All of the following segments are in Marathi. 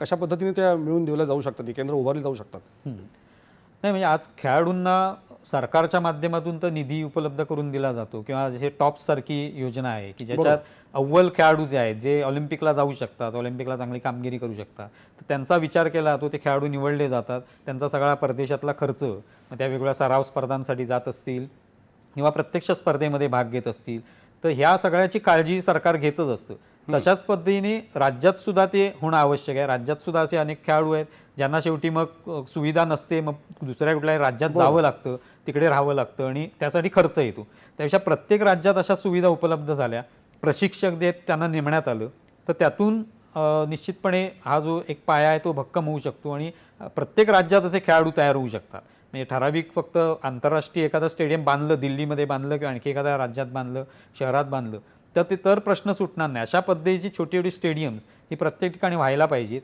कशा पद्धतीने त्या मिळून दिल्या जाऊ शकतात ही केंद्र उभारली जाऊ शकतात? नाही म्हणजे आज खेळाडूंना सरकारच्या माध्यमातून तर निधी उपलब्ध करून दिला जातो किंवा जसे टॉप सारखी योजना आहे की ज्याच्यात अव्वल खेळाडू जे आहेत जे ऑलिम्पिकला जाऊ शकतात ऑलिम्पिकला चांगली कामगिरी करू शकतात तर त्यांचा विचार केला तो ते खेळाडू निवडले जातात त्यांचा सगळा परदेशातला खर्च त्या वेगवेगळ्या सराव स्पर्धांसाठी जात असतील किंवा प्रत्यक्ष स्पर्धेमध्ये भाग घेत असतील तर ह्या सगळ्याची काळजी सरकार घेतच असतं. तशाच पद्धतीने राज्यात सुद्धा ते होणं आवश्यक आहे. राज्यात सुद्धा असे अनेक खेळाडू आहेत ज्यांना शेवटी मग सुविधा नसते मग दुसऱ्या कुठल्याही राज्यात जावं लागतं तिकडे राहावं लागतं आणि त्यासाठी खर्च येतो. त्यापेक्षा प्रत्येक राज्यात अशा सुविधा उपलब्ध झाल्या प्रशिक्षक देत त्यांना नेमण्यात आलं तर त्यातून निश्चितपणे हा जो एक पाया आहे तो भक्कम होऊ शकतो आणि प्रत्येक राज्यात असे खेळाडू तयार होऊ शकतात. म्हणजे ठराविक फक्त आंतरराष्ट्रीय एखादं स्टेडियम बांधलं दिल्लीमध्ये बांधलं किंवा आणखी एखाद्या राज्यात बांधलं शहरात बांधलं तर ते तर प्रश्न सुटणार नाही. अशा पद्धतीची छोटी छोटी स्टेडियम्स ही प्रत्येक ठिकाणी व्हायला पाहिजेत.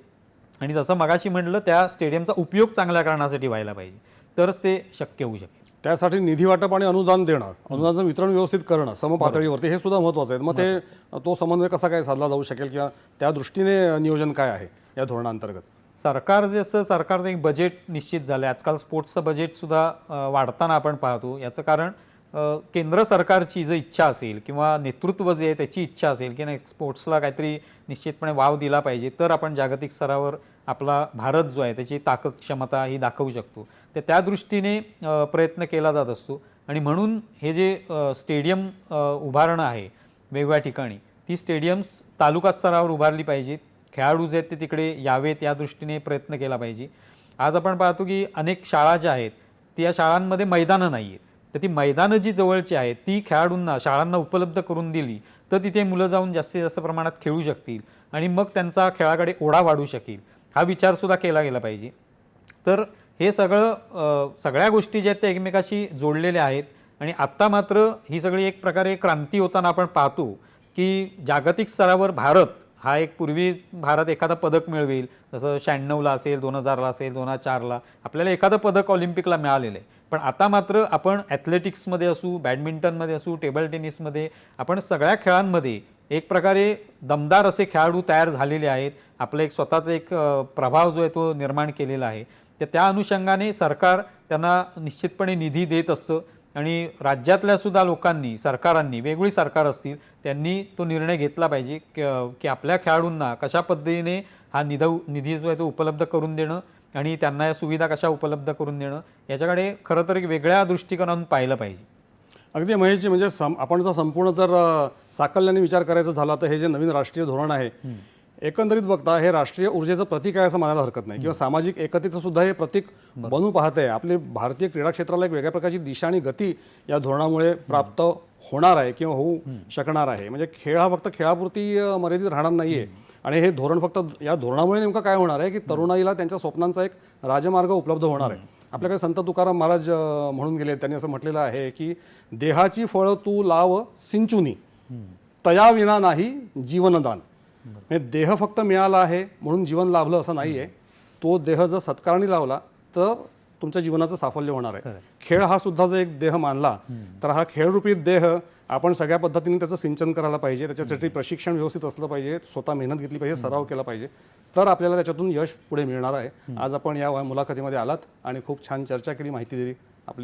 आणि जसं मगाशी म्हटलं त्या स्टेडियमचा उपयोग चांगल्या कारणासाठी व्हायला पाहिजे. तरच ते शक्य होऊ शकेल. त्यासाठी निधी वाटप आणि अनुदान देणं अनुदानाचं वितरण व्यवस्थित करणं समपातळीवरती हे सुद्धा महत्त्वाचं आहे. मग ते तो समन्वय कसा काय साधला जाऊ शकेल किंवा त्या दृष्टीने नियोजन काय आहे या धोरणांतर्गत? सरकार जे असं सरकारचं एक बजेट निश्चित झालं आहे आजकाल स्पोर्ट्सचं बजेटसुद्धा वाढताना आपण पाहतो. याचं कारण केंद्र सरकारची जर इच्छा असेल किंवा नेतृत्व जे आहे त्याची इच्छा असेल की नाही स्पोर्ट्सला काहीतरी निश्चितपणे वाव दिला पाहिजे तर आपण जागतिक स्तरावर आपला भारत जो आहे त्याची ताकद क्षमता ही दाखवू शकतो. तर त्या दृष्टीने प्रयत्न केला जात असतो. आणि म्हणून हे जे स्टेडियम उभारणं आहे वेगवेगळ्या ठिकाणी ती स्टेडियम्स तालुका स्तरावर उभारली पाहिजेत. खेळाडू जे आहेत ते तिकडे यावेत या दृष्टीने प्रयत्न केला पाहिजे. आज आपण पाहतो की अनेक शाळा ज्या आहेत त्या शाळांमध्ये मैदानं नाही आहेत तर ती मैदानं जी जवळची आहेत ती खेळाडूंना शाळांना उपलब्ध करून दिली तर तिथे मुलं जाऊन जास्तीत जास्त प्रमाणात खेळू शकतील आणि मग त्यांचा खेळाकडे ओढा वाढू शकेल. हा विचारसुद्धा केला गेला पाहिजे. तर हे सगळं सगळ्या गोष्टी ज्या आहेत त्या एकमेकाशी जोडलेल्या आहेत आणि आत्ता मात्र ही सगळी एक प्रकारे क्रांती होताना आपण पाहतो की जागतिक स्तरावर भारत हा एक पूर्वी भारत एखादा पदक मिळवेल जसं शहाण्णवला असेल दोन हजारला असेल दोन हजार चारला आपल्याला एखादं पदक ऑलिम्पिकला मिळालेलं आहे. पण आता मात्र आपण ॲथलेटिक्समध्ये असू बॅडमिंटनमध्ये असू टेबल टेनिसमध्ये आपण सगळ्या खेळांमध्ये एक प्रकारे दमदार असे खेळाडू तयार झालेले आहेत. आपलं एक स्वतःचा एक प्रभाव जो आहे तो निर्माण केलेला आहे. तर त्या अनुषंगाने सरकार त्यांना निश्चितपणे निधी देत असतं. आणि राज्यातल्या सुद्धा लोकांनी सरकारांनी वेगवेगळी सरकार असतील त्यांनी तो निर्णय घेतला पाहिजे क- की आपल्या खेळाडूंना कशा पद्धतीने हा निधव निधी जो आहे तो उपलब्ध करून देणं आणि त्यांना या सुविधा कशा उपलब्ध करून देणं याच्याकडे खरं तर एक वेगळ्या दृष्टिकोनातून पाहिलं पाहिजे. अगदी महेशजी म्हणजे सम आपण जर संपूर्ण जर साकल्याने विचार करायचा झाला तर हे जे नवीन राष्ट्रीय धोरण आहे एकंदरीत बघता हे राष्ट्रीय ऊर्जेचं प्रतीक आहे असं म्हणायला हरकत नाही. किंवा सामाजिक एकतेचं सुद्धा हे प्रतीक बनू पाहत. आहे आपले भारतीय क्रीडा क्षेत्राला एक वेगळ्या प्रकारची दिशा आणि गती या धोरणामुळे प्राप्त होणार आहे किंवा होऊ शकणार आहे. म्हणजे खेळ हा फक्त खेळापुरती मर्यादित राहणार नाहीये. आणि हे धोरण फक्त या धोरणामुळे नेमकं काय होणार आहे की तरुणाईला त्यांच्या स्वप्नांचा एक राजमार्ग उपलब्ध होणार आहे. आपल्याकडे संत तुकाराम महाराज म्हणून गेले. त्यांनी असं म्हटलेलं आहे की देहाची फळं तू लाव सिंचुनी. तया विना नाही जीवनदान. म्हणजे देह फक्त मिळाला आहे म्हणून जीवन लाभलं असं नाही आहे तो देह जर सत्कारणी लावला तर तुमच्या जीवनाचं साफल्य होणार आहे. खेळ हा सुद्धा जर एक देह मानला तर हा खेळरूपी देह आपण सगळ्या पद्धतीने त्याचं सिंचन करायला पाहिजे. त्याच्यासाठी प्रशिक्षण व्यवस्थित असलं पाहिजे स्वतः मेहनत घेतली पाहिजे सराव केला पाहिजे. तर आपल्याला त्याच्यातून यश पुढे मिळणार आहे. आज आपण या मुलाखतीमध्ये आलात आणि खूप छान चर्चा केली माहिती दिली.